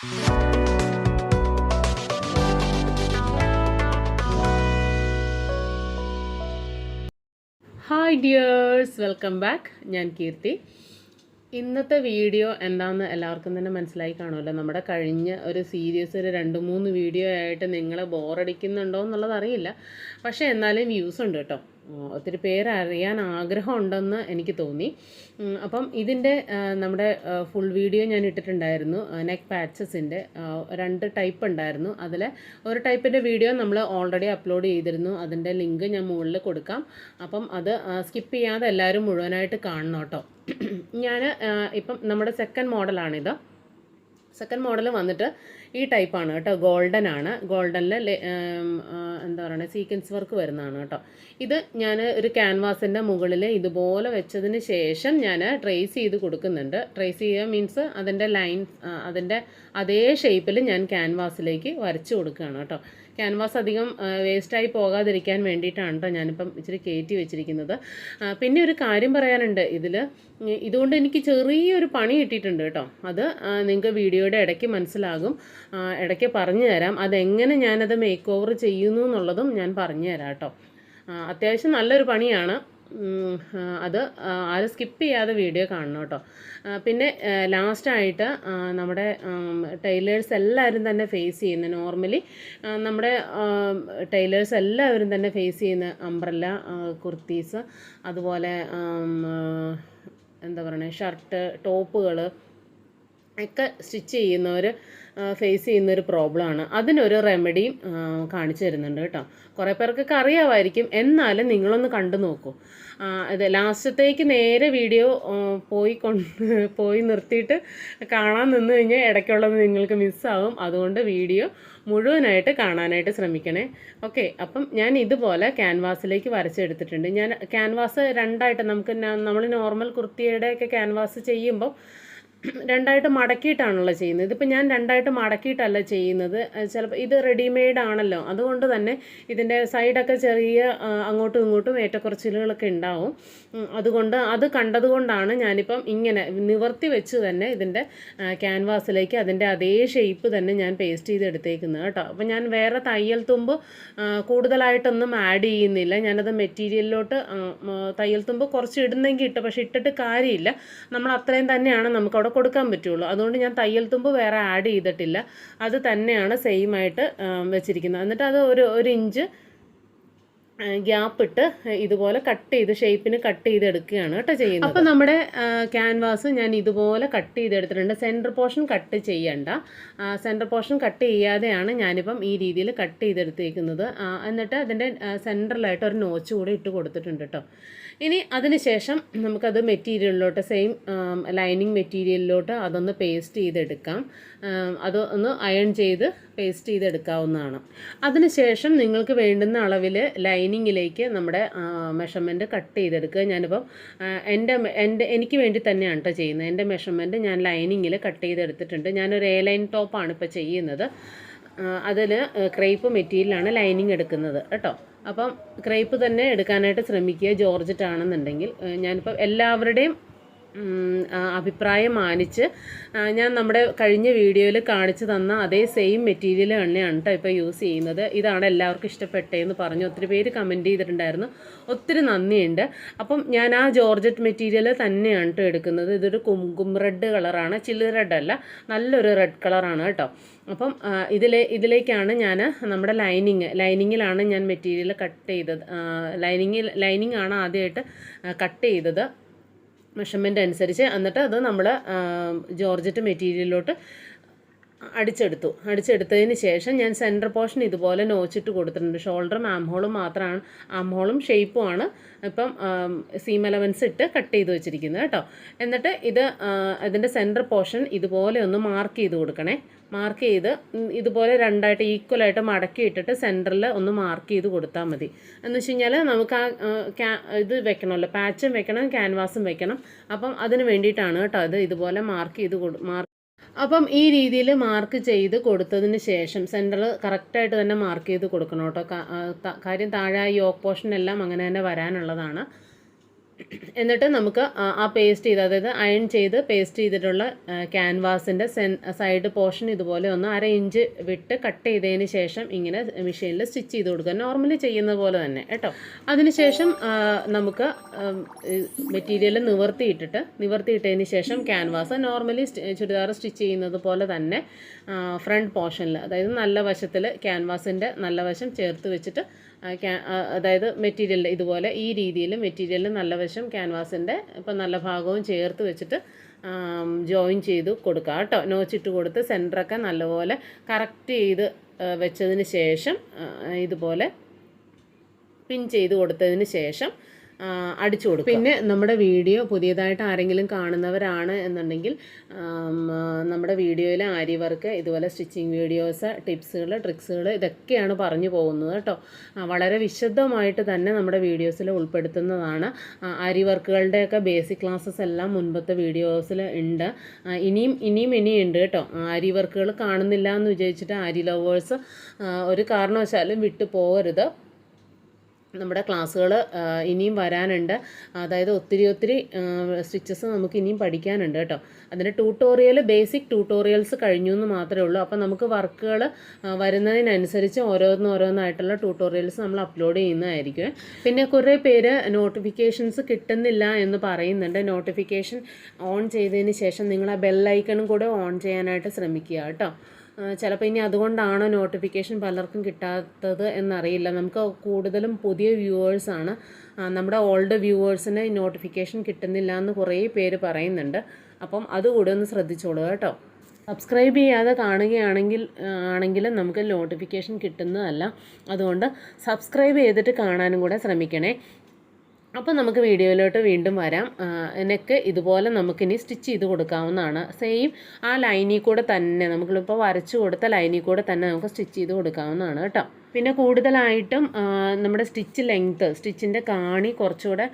Hi dears welcome back ഞാൻ കീർത്തി. ഇന്നത്തെ video എന്താണെന്ന് എല്ലാവർക്കും തന്നെ മനസ്സിലായി കാണുമല്ലോ. നമ്മുടെ കഴിഞ്ഞ ഒരു സീരീസ് ഒരു രണ്ട് മൂന്ന് വീഡിയോ ആയിട്ട് നിങ്ങളെ ബോറടിക്കുന്നുണ്ടോ എന്നുള്ളത് അറിയില്ല. പക്ഷേ എന്നാലും വ്യൂസ് ഉണ്ട് കേട്ടോ. ഒത്തിരി പേര് അറിയാൻ ആഗ്രഹം ഉണ്ടെന്ന് എനിക്ക് തോന്നി. അപ്പം ഇതിന്റെ നമ്മുടെ ഫുൾ വീഡിയോ ഞാൻ ഇട്ടിട്ടുണ്ടായിരുന്നു. നെക്ക് പാച്ചസിന്റെ രണ്ട് ടൈപ്പ് ഉണ്ടായിരുന്നു. അതിൽ ഒരു ടൈപ്പിന്റെ വീഡിയോ നമ്മൾ ഓൾറെഡി അപ്ലോഡ് ചെയ്തിരുന്നു. അതിന്റെ ലിങ്ക് ഞാൻ മുകളിൽ കൊടുക്കാം. അപ്പം അത് സ്കിപ്പ് ചെയ്യാതെ എല്ലാവരും മുഴുവനായിട്ട് കാണണം കേട്ടോ. ഞാൻ ഇപ്പം നമ്മുടെ സെക്കൻഡ് മോഡലാണിത് സെക്കൻഡ് മോഡൽ വന്നിട്ട് ഈ ടൈപ്പാണ് കേട്ടോ. ഗോൾഡൻ ആണ്. ഗോൾഡനിൽ എന്താ പറയുക സീക്വൻസ് വർക്ക് വരുന്നതാണ് കേട്ടോ. ഇത് ഞാൻ ഒരു ക്യാൻവാസിന്റെ മുകളിൽ ഇതുപോലെ വെച്ചതിന് ശേഷം ഞാൻ ട്രേസ് ചെയ്ത് കൊടുക്കുന്നുണ്ട്. ട്രേസ് ചെയ്യുക മീൻസ് അതിന്റെ ലൈൻസ് അതിന്റെ അതേ ഷേപ്പിൽ ഞാൻ ക്യാൻവാസിലേക്ക് വരച്ച് കൊടുക്കുകയാണ് കേട്ടോ. ക്യാൻവാസ് അധികം വേസ്റ്റായി പോകാതിരിക്കാൻ വേണ്ടിയിട്ടാണ് കേട്ടോ ഞാനിപ്പം ഇച്ചിരി കയറ്റി വെച്ചിരിക്കുന്നത്. പിന്നെ ഒരു കാര്യം പറയാനുണ്ട്. ഇതിൽ ഇതുകൊണ്ട് എനിക്ക് ചെറിയൊരു പണി കിട്ടിയിട്ടുണ്ട് കേട്ടോ. അത് നിങ്ങൾക്ക് വീഡിയോയുടെ ഇടയ്ക്ക് മനസ്സിലാകും. ഇടയ്ക്ക് പറഞ്ഞു തരാം. അതെങ്ങനെ ഞാനത് മേക്ക് ഓവർ ചെയ്യുന്നു എന്നുള്ളതും ഞാൻ പറഞ്ഞു തരാം കേട്ടോ. അത്യാവശ്യം നല്ലൊരു പണിയാണ്. അത് ആരും സ്കിപ്പ് ചെയ്യാതെ വീഡിയോ കാണണം കേട്ടോ. പിന്നെ ലാസ്റ്റായിട്ട് നമ്മുടെ ടൈലേഴ്സ് എല്ലാവരും തന്നെ ഫേസ് ചെയ്യുന്ന നോർമലി നമ്മുടെ ടൈലേഴ്സ് എല്ലാവരും തന്നെ ഫേസ് ചെയ്യുന്ന അംബ്രല്ല കുർത്തീസ് അതുപോലെ എന്താ പറയുക ഷർട്ട് ടോപ്പുകൾ ഒക്കെ സ്റ്റിച്ച് ചെയ്യുന്നവർ ഫേസ് ചെയ്യുന്ന ഒരു പ്രോബ്ലമാണ് അതിനൊരു റെമഡിയും കാണിച്ചു തരുന്നുണ്ട് കേട്ടോ. കുറേ പേർക്കൊക്കെ അറിയാമായിരിക്കും. എന്നാലും നിങ്ങളൊന്ന് കണ്ടു നോക്കൂ. ഇത് ലാസ്റ്റത്തേക്ക് നേരെ വീഡിയോ പോയി കൊണ്ട് പോയി നിർത്തിയിട്ട് കാണാൻ നിന്ന് കഴിഞ്ഞാൽ ഇടയ്ക്കുള്ളത് നിങ്ങൾക്ക് മിസ്സാവും അതുകൊണ്ട് വീഡിയോ മുഴുവനായിട്ട് കാണാനായിട്ട് ശ്രമിക്കണേ. ഓക്കെ അപ്പം ഞാൻ ഇതുപോലെ ക്യാൻവാസിലേക്ക് വരച്ചെടുത്തിട്ടുണ്ട്. ഞാൻ ക്യാൻവാസ് രണ്ടായിട്ട് നമുക്ക് നമ്മൾ നോർമൽ കുർത്തിയുടെയൊക്കെ ക്യാൻവാസ് ചെയ്യുമ്പോൾ രണ്ടായിട്ട് മടക്കിയിട്ടാണല്ലോ ചെയ്യുന്നത്. ഇതിപ്പോൾ ഞാൻ രണ്ടായിട്ട് മടക്കിയിട്ടല്ല ചെയ്യുന്നത്. ചിലപ്പോൾ ഇത് റെഡിമെയ്ഡ് ആണല്ലോ. അതുകൊണ്ട് തന്നെ ഇതിന്റെ സൈഡൊക്കെ ചെറിയ അങ്ങോട്ടും ഇങ്ങോട്ടും ഏറ്റക്കുറച്ചിലുകളൊക്കെ ഉണ്ടാവും. അതുകൊണ്ട് അത് കണ്ടതുകൊണ്ടാണ് ഞാനിപ്പം ഇങ്ങനെ നിവർത്തി വെച്ച് തന്നെ ഇതിന്റെ ക്യാൻവാസിലേക്ക് അതിന്റെ അതേ ഷേപ്പ് തന്നെ ഞാൻ പേസ്റ്റ് ചെയ്ത് എടുത്തേക്കുന്നത് കേട്ടോ. അപ്പോൾ ഞാൻ വേറെ തയ്യൽ തുമ്പ് കൂടുതലായിട്ടൊന്നും ആഡ് ചെയ്യുന്നില്ല. ഞാനത് മെറ്റീരിയലിലോട്ട് തയ്യൽ തുമ്പ് കുറച്ച് ഇടുന്നെങ്കിൽ ഇട്ട്. പക്ഷേ ഇട്ടിട്ട് കാര്യമില്ല. നമ്മൾ അത്രയും തന്നെയാണ് നമുക്ക് അവിടെ കൊടുക്കാൻ പറ്റുള്ളൂ. അതുകൊണ്ട് ഞാൻ തയ്യൽ തുമ്പ് വേറെ ആഡ് ചെയ്തിട്ടില്ല. അത് തന്നെയാണ് സെയിം ആയിട്ട് വെച്ചിരിക്കുന്നത്. എന്നിട്ട് അത് ഒരു ഒരു ഇഞ്ച് ഗ്യാപ്പ് ഇട്ട് ഇതുപോലെ കട്ട് ചെയ്ത് ഷേപ്പിന് കട്ട് ചെയ്ത് എടുക്കുകയാണ് കേട്ടോ ചെയ്യുന്നത്. അപ്പോൾ നമ്മുടെ ക്യാൻവാസ് ഞാൻ ഇതുപോലെ കട്ട് ചെയ്തെടുത്തിട്ടുണ്ട്. സെന്റർ പോർഷൻ കട്ട് ചെയ്യണ്ട. സെന്റർ പോർഷൻ കട്ട് ചെയ്യാതെയാണ് ഞാനിപ്പം ഈ രീതിയിൽ കട്ട് ചെയ്തെടുത്തേക്കുന്നത്. എന്നിട്ട് അതിന്റെ സെന്ററിലായിട്ട് ഒരു നോച്ച് കൂടെ ഇട്ട് കൊടുത്തിട്ടുണ്ട് കേട്ടോ. ഇനി അതിനുശേഷം നമുക്കത് മെറ്റീരിയലിലോട്ട് സെയിം ലൈനിങ് മെറ്റീരിയലിലോട്ട് അതൊന്ന് പേസ്റ്റ് ചെയ്തെടുക്കാം. അത് ഒന്ന് അയൺ ചെയ്ത് പേസ്റ്റ് ചെയ്തെടുക്കാവുന്നതാണ്. അതിനുശേഷം നിങ്ങൾക്ക് വേണ്ടുന്ന അളവിൽ ലൈനിങ്ങിലേക്ക് നമ്മുടെ മെഷർമെന്റ് കട്ട് ചെയ്തെടുക്കുക. ഞാനിപ്പം എന്റെ എന്റെ എനിക്ക് വേണ്ടി തന്നെയാണ് കേട്ടോ ചെയ്യുന്നത്. എന്റെ മെഷർമെന്റ് ഞാൻ ലൈനിങ്ങിൽ കട്ട് ചെയ്തെടുത്തിട്ടുണ്ട്. ഞാനൊരു എ ലൈൻ ടോപ്പാണ് ഇപ്പോൾ ചെയ്യുന്നത്. അതിൽ ക്രേപ്പ് മെറ്റീരിയലാണ് ലൈനിങ് എടുക്കുന്നത്. കേട്ടോ? അപ്പം ക്രേപ്പ് തന്നെ എടുക്കാനായിട്ട് ശ്രമിക്കുക ജോർജറ്റ് ആണെന്നുണ്ടെങ്കിൽ ഞാനിപ്പോൾ എല്ലാവരുടെയും അഭിപ്രായം മാനിച്ച് ഞാൻ നമ്മുടെ കഴിഞ്ഞ വീഡിയോയിൽ കാണിച്ചു തന്ന അതേ സെയിം മെറ്റീരിയൽ തന്നെയാണ് കേട്ടോ ഇപ്പോൾ യൂസ് ചെയ്യുന്നത്. ഇതാണ് എല്ലാവർക്കും ഇഷ്ടപ്പെട്ടതെന്ന് പറഞ്ഞു. ഒത്തിരി പേര് കമന്റ് ചെയ്തിട്ടുണ്ടായിരുന്നു. ഒത്തിരി നന്ദിയുണ്ട്. അപ്പം ഞാൻ ആ ജോർജറ്റ് മെറ്റീരിയൽ തന്നെയാണ് കേട്ടോ എടുക്കുന്നത്. ഇതൊരു കുങ്കും റെഡ് കളറാണ് ചില്ലി റെഡ് അല്ല. നല്ലൊരു റെഡ് കളറാണ് കേട്ടോ അപ്പം ഇതിലെ ഇതിലേക്കാണ് ഞാൻ നമ്മുടെ ലൈനിങ് ലൈനിങ്ങിലാണ് ഞാൻ മെറ്റീരിയൽ കട്ട് ചെയ്തത്. ലൈനിങ്ങിൽ ലൈനിങ് ആണ് ആദ്യമായിട്ട് കട്ട് ചെയ്തത്. മെഷർമെന്റ് അനുസരിച്ച് എന്നിട്ട് അത് നമ്മൾ ജോർജറ്റ് മെറ്റീരിയലിലോട്ട് അടിച്ചെടുത്തു. അടിച്ചെടുത്തതിന് ശേഷം ഞാൻ സെന്റർ പോർഷൻ ഇതുപോലെ നോച്ചിട്ട് കൊടുത്തിട്ടുണ്ട്. ഷോൾഡറും ആംഹോളും മാത്രമാണ് ആംഹോളും ഷേപ്പുമാണ് ഇപ്പം സീം അലവൻസ് ഇട്ട് കട്ട് ചെയ്ത് വെച്ചിരിക്കുന്നത് കേട്ടോ. എന്നിട്ട് ഇത് അതിന്റെ സെന്റർ പോർഷൻ ഇതുപോലെ ഒന്ന് മാർക്ക് ചെയ്ത് കൊടുക്കണേ. മാർക്ക് ചെയ്ത് ഇതുപോലെ രണ്ടായിട്ട് ഈക്വലായിട്ട് മടക്കി ഇട്ടിട്ട് സെന്ററിൽ ഒന്ന് മാർക്ക് ചെയ്ത് കൊടുത്താൽ മതി. എന്ന് വെച്ച് കഴിഞ്ഞാൽ നമുക്ക് ആ ഇത് വെക്കണമല്ലോ. പാച്ചും വെക്കണം ക്യാൻവാസും വെക്കണം. അപ്പം അതിന് വേണ്ടിയിട്ടാണ് കേട്ടോ ഇത് ഇതുപോലെ മാർക്ക് ചെയ്ത് കൊടു മാർക്ക് അപ്പം ഈ രീതിയിൽ മാർക്ക് ചെയ്ത് കൊടുത്തതിന് ശേഷം സെന്റർ കറക്റ്റായിട്ട് തന്നെ മാർക്ക് ചെയ്ത് കൊടുക്കണം കേട്ടോ. കാര്യം താഴെ ഈ എല്ലാം അങ്ങനെ തന്നെ വരാനുള്ളതാണ്. എന്നിട്ട് നമുക്ക് ആ- പേസ്റ്റ് ചെയ്ത് അതായത് അയൺ ചെയ്ത് പേസ്റ്റ് ചെയ്തിട്ടുള്ള ക്യാൻവാസിന്റെ സെൻ സൈഡ് പോർഷൻ ഇതുപോലെ ഒന്ന് അര ഇഞ്ച് വിട്ട് കട്ട് ചെയ്തതിന് ശേഷം ഇങ്ങനെ മെഷീനിൽ സ്റ്റിച്ച് ചെയ്ത് കൊടുക്കുക. നോർമലി ചെയ്യുന്ന പോലെ തന്നെ കേട്ടോ. അതിനുശേഷം നമുക്ക് മെറ്റീരിയൽ നിവർത്തിയിട്ടിട്ട് നിവർത്തിയിട്ടതിന് ശേഷം ക്യാൻവാസ് നോർമലി ചുരിദാർ സ്റ്റിച്ച് ചെയ്യുന്നത് പോലെ തന്നെ ഫ്രണ്ട് പോർഷനിൽ അതായത് നല്ല വശത്തിൽ ക്യാൻവാസിന്റെ നല്ല വശം ചേർത്ത് വെച്ചിട്ട് അതായത് മെറ്റീരിയൽ ഇതുപോലെ ഈ രീതിയിൽ മെറ്റീരിയൽ നല്ല വശം ക്യാൻവാസിന്റെ ഇപ്പം നല്ല ഭാഗവും ചേർത്ത് വെച്ചിട്ട് ജോയിൻ ചെയ്ത് കൊടുക്കുക കേട്ടോ. നോച്ചിട്ട് കൊടുത്ത് സെന്ററൊക്കെ നല്ലപോലെ കറക്റ്റ് ചെയ്ത് വെച്ചതിന് ശേഷം ഇതുപോലെ പിൻ ചെയ്ത് കൊടുത്തതിന് ശേഷം അടിച്ചു കൊടുക്കും പിന്നെ നമ്മുടെ വീഡിയോ പുതിയതായിട്ട് ആരെങ്കിലും കാണുന്നവരാണ് എന്നുണ്ടെങ്കിൽ നമ്മുടെ വീഡിയോയിൽ ആരി വർക്ക് ഇതുപോലെ സ്റ്റിച്ചിങ് വീഡിയോസ് ടിപ്സുകൾ ട്രിക്സുകൾ ഇതൊക്കെയാണ് പറഞ്ഞു പോകുന്നത് കേട്ടോ. വളരെ വിശദമായിട്ട് തന്നെ നമ്മുടെ വീഡിയോസിൽ ഉൾപ്പെടുത്തുന്നതാണ്. ആരി വർക്കുകളുടെയൊക്കെ ബേസിക് ക്ലാസ്സസ് എല്ലാം മുൻപത്തെ വീഡിയോസിൽ ഉണ്ട്. ഇനിയും ഇനിയും ഇനിയും ഉണ്ട് കേട്ടോ. ആരി വർക്കുകൾ കാണുന്നില്ല എന്ന് വിചാരിച്ചിട്ട് ആരി ലവേഴ്സ് ഒരു കാരണവശാലും വിട്ടു പോകരുത്. നമ്മുടെ ക്ലാസ്സുകൾ ഇനിയും വരാനുണ്ട്. അതായത് ഒത്തിരി ഒത്തിരി സ്റ്റിച്ചസ് നമുക്ക് ഇനിയും പഠിക്കാനുണ്ട് കേട്ടോ. അതിന്റെ ട്യൂട്ടോറിയൽ ബേസിക് ട്യൂട്ടോറിയൽസ് കഴിഞ്ഞു എന്ന് മാത്രമേ ഉള്ളൂ. അപ്പോൾ നമുക്ക് വർക്കുകൾ വരുന്നതിനനുസരിച്ച് ഓരോന്ന് ഓരോന്നായിട്ടുള്ള ട്യൂട്ടോറിയൽസ് നമ്മൾ അപ്ലോഡ് ചെയ്യുന്നതായിരിക്കും. പിന്നെ കുറേ പേര് നോട്ടിഫിക്കേഷൻസ് കിട്ടുന്നില്ല എന്ന് പറയുന്നുണ്ട്. നോട്ടിഫിക്കേഷൻ ഓൺ ചെയ്തതിന് ശേഷം നിങ്ങൾ ആ ബെല്ലൈക്കണും കൂടെ ഓൺ ചെയ്യാനായിട്ട് ശ്രമിക്കുക കേട്ടോ. ചിലപ്പോൾ ഇനി അതുകൊണ്ടാണ് നോട്ടിഫിക്കേഷൻ പലർക്കും കിട്ടാത്തത് എന്നറിയില്ല. നമുക്ക് കൂടുതലും പുതിയ വ്യൂവേഴ്സാണ് നമ്മുടെ ഓൾഡ് വ്യൂവേഴ്സിന് നോട്ടിഫിക്കേഷൻ കിട്ടുന്നില്ല എന്ന് കുറേ പേര് പറയുന്നുണ്ട്. അപ്പം അതുകൂടെ ഒന്ന് ശ്രദ്ധിച്ചോളൂ കേട്ടോ. സബ്സ്ക്രൈബ് ചെയ്യാതെ കാണുകയാണെങ്കിൽ ആണെങ്കിലും നമുക്ക് നോട്ടിഫിക്കേഷൻ കിട്ടുന്നതല്ല. അതുകൊണ്ട് സബ്സ്ക്രൈബ് ചെയ്തിട്ട് കാണാനും കൂടെ ശ്രമിക്കണേ. അപ്പോൾ നമുക്ക് വീഡിയോയിലോട്ട് വീണ്ടും വരാം. നെക്ക് ഇതുപോലെ നമുക്കിനി സ്റ്റിച്ച് ചെയ്ത് കൊടുക്കാവുന്നതാണ്. സെയിം ആ ലൈനിൽ കൂടെ തന്നെ നമുക്കിപ്പോൾ വരച്ചു കൊടുത്ത ലൈനിൽ കൂടെ തന്നെ നമുക്ക് സ്റ്റിച്ച് ചെയ്ത് കൊടുക്കാവുന്നതാണ് കേട്ടോ. പിന്നെ കൂടുതലായിട്ടും നമ്മുടെ സ്റ്റിച്ച് ലെങ്ത്ത് സ്റ്റിച്ചിന്റെ കാണി കുറച്ചുകൂടെ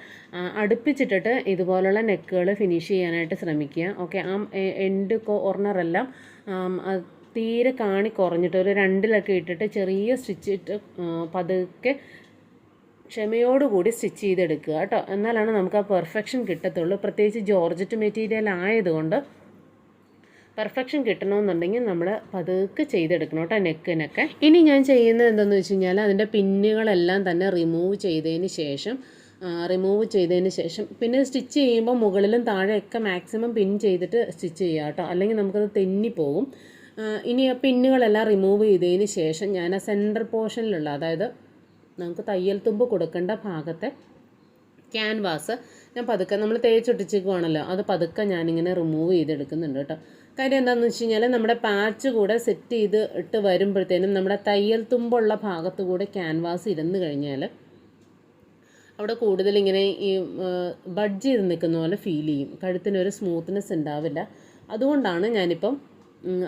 അടുപ്പിച്ചിട്ടിട്ട് ഇതുപോലുള്ള നെക്കുകൾ ഫിനിഷ് ചെയ്യാനായിട്ട് ശ്രമിക്കുക. ഓക്കെ ആ എൻഡ് കോർണറെല്ലാം തീരെ കാണി കുറഞ്ഞിട്ട് ഒരു രണ്ടിലൊക്കെ ഇട്ടിട്ട് ചെറിയ സ്റ്റിച്ച് ഇട്ട് ആ, പതുക്കെ ക്ഷമയോടുകൂടി സ്റ്റിച്ച് ചെയ്തെടുക്കുക കേട്ടോ. എന്നാലാണ് നമുക്ക് ആ പെർഫെക്ഷൻ കിട്ടത്തുള്ളൂ. പ്രത്യേകിച്ച് ജോർജറ്റ് മെറ്റീരിയൽ ആയതുകൊണ്ട് പെർഫെക്ഷൻ കിട്ടണമെന്നുണ്ടെങ്കിൽ നമ്മൾ പതുക്കെ ചെയ്തെടുക്കണം കേട്ടോ നെക്കിനൊക്കെ. ഇനി ഞാൻ ചെയ്യുന്നത് എന്താണെന്ന് വെച്ച് കഴിഞ്ഞാൽ അതിന്റെ പിന്നുകളെല്ലാം തന്നെ റിമൂവ് ചെയ്തതിന് ശേഷം റിമൂവ് ചെയ്തതിന് ശേഷം പിന്നെ സ്റ്റിച്ച് ചെയ്യുമ്പോൾ മുകളിലും താഴെയൊക്കെ മാക്സിമം പിൻ ചെയ്തിട്ട് സ്റ്റിച്ച് ചെയ്യുക കേട്ടോ. അല്ലെങ്കിൽ നമുക്കത് തെന്നിപ്പോകും ആ, ഇനി പിന്നുകളെല്ലാം റിമൂവ് ചെയ്തതിന് ശേഷം ഞാൻ ആ സെന്റർ പോർഷനിലുള്ള അതായത് നമുക്ക് തയ്യൽ തുമ്പ് കൊടുക്കേണ്ട ഭാഗത്തെ ക്യാൻവാസ് ഞാൻ പതുക്കെ നമ്മൾ തേച്ചൊട്ടിച്ചേക്കുവാണല്ലോ അത് പതുക്കെ ഞാനിങ്ങനെ റിമൂവ് ചെയ്തെടുക്കുന്നുണ്ട് കേട്ടോ. കാര്യം എന്താണെന്ന് വെച്ച് കഴിഞ്ഞാൽ നമ്മുടെ പാച്ച് കൂടെ സെറ്റ് ചെയ്ത് ഇട്ട് വരുമ്പോഴത്തേനും നമ്മുടെ തയ്യൽ തുമ്പുള്ള ഭാഗത്ത് കൂടെ ക്യാൻവാസ് ഇരുന്ന് കഴിഞ്ഞാൽ അവിടെ കൂടുതൽ ഇങ്ങനെ ഈ ബഡ്ജ് ചെയ്ത് നിൽക്കുന്ന പോലെ ഫീൽ ചെയ്യും. കഴുത്തിനൊരു സ്മൂത്ത്നെസ് ഉണ്ടാവില്ല. അതുകൊണ്ടാണ് ഞാനിപ്പം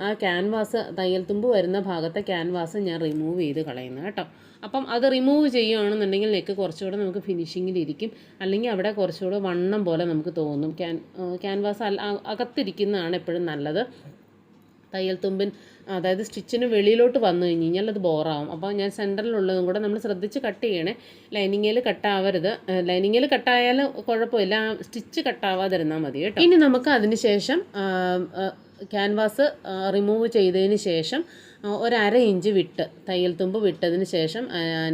ആ ക്യാൻവാസ് തയ്യൽ തുമ്പ് വരുന്ന ഭാഗത്തെ ക്യാൻവാസ് ഞാൻ റിമൂവ് ചെയ്ത് കളയുന്നത് കേട്ടോ. അപ്പം അത് റിമൂവ് ചെയ്യുകയാണെന്നുണ്ടെങ്കിൽ നെക്ക് കുറച്ചുകൂടെ നമുക്ക് ഫിനിഷിങ്ങിലിരിക്കും അല്ലെങ്കിൽ അവിടെ കുറച്ചുകൂടെ വണ്ണം പോലെ നമുക്ക് തോന്നും. ക്യാൻ ക്യാൻവാസ് അകത്തിരിക്കുന്നതാണ് എപ്പോഴും നല്ലത്. തയ്യൽ തുമ്പിൻ അതായത് സ്റ്റിച്ചിന് വെളിയിലോട്ട് വന്നു കഴിഞ്ഞ് കഴിഞ്ഞാൽ അത് ബോറാവും. അപ്പോൾ ഞാൻ സെന്ററിലുള്ളതും കൂടെ നമ്മൾ ശ്രദ്ധിച്ച് കട്ട് ചെയ്യണേ. ലൈനിങ്ങിൽ കട്ടാവരുത് ലൈനിങ്ങിൽ കട്ടായാൽ കുഴപ്പമില്ല. സ്റ്റിച്ച് കട്ടാവാതിരുന്നാൽ മതി കേട്ടോ. ഇനി നമുക്ക് അതിന് ശേഷം ക്യാൻവാസ് റിമൂവ് ചെയ്തതിന് ശേഷം ഒരു അര ഇഞ്ച് വിട്ട് തയ്യൽ തുമ്പ് വിട്ടതിന് ശേഷം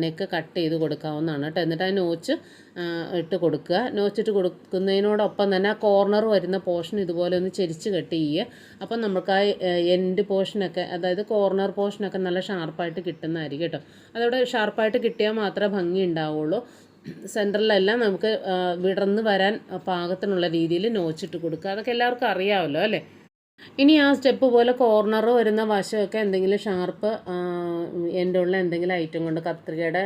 നെക്ക് കട്ട് ചെയ്ത് കൊടുക്കാവുന്നതാണ് കേട്ടോ. എന്നിട്ട് ആ നോച്ച് ഇട്ട് കൊടുക്കുക. നോച്ചിട്ട് കൊടുക്കുന്നതിനോടൊപ്പം തന്നെ ആ കോർണർ വരുന്ന പോർഷൻ ഇതുപോലെ ഒന്ന് ചെരിച്ച് കട്ട് ചെയ്യുക. അപ്പം നമുക്ക് ആ എൻഡ് പോർഷനൊക്കെ അതായത് കോർണർ പോർഷനൊക്കെ നല്ല ഷാർപ്പായിട്ട് കിട്ടുന്നതായിരിക്കും കേട്ടോ. അതവിടെ ഷാർപ്പായിട്ട് കിട്ടിയാൽ മാത്രമേ ഭംഗി ഉണ്ടാവുള്ളൂ. സെന്ററിലെല്ലാം നമുക്ക് വിടർന്ന് വരാൻ പാകത്തിനുള്ള രീതിയിൽ നോച്ചിട്ട് കൊടുക്കുക. അതൊക്കെ എല്ലാവർക്കും അറിയാമല്ലോ അല്ലേ? ഇനി ആ സ്റ്റെപ്പ് പോലെ കോർണർ വരുന്ന വശമൊക്കെ എന്തെങ്കിലും ഷാർപ്പ് എന്റെ ഉള്ള എന്തെങ്കിലും ഐറ്റം കൊണ്ട് കത്രികയുടെ